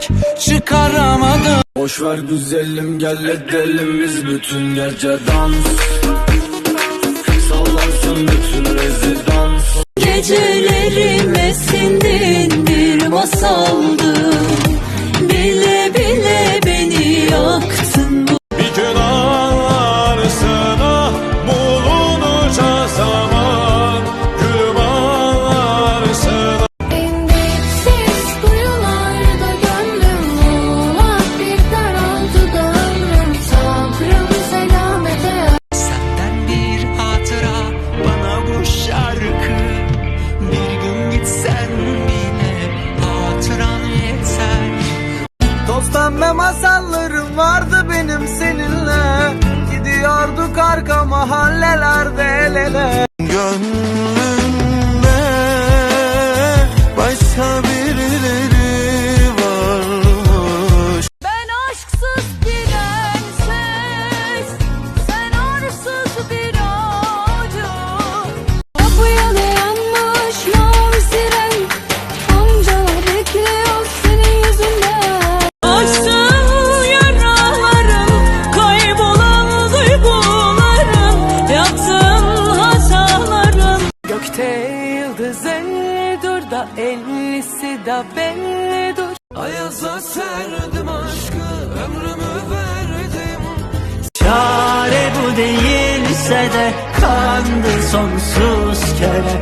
tek çıkaramadım. Boş ver güzelim gel edelim biz bütün gece dans. Sallansın bütün rezidans. Gecelerime sindin bir masaldı Toz pembe masallarım vardı benim seninle. Gidiyorduk arka mahallelerde da ellisi de belli dur Ayaza serdim aşkı ömrümü verdim. Çare bu değilse de kandı sonsuz kere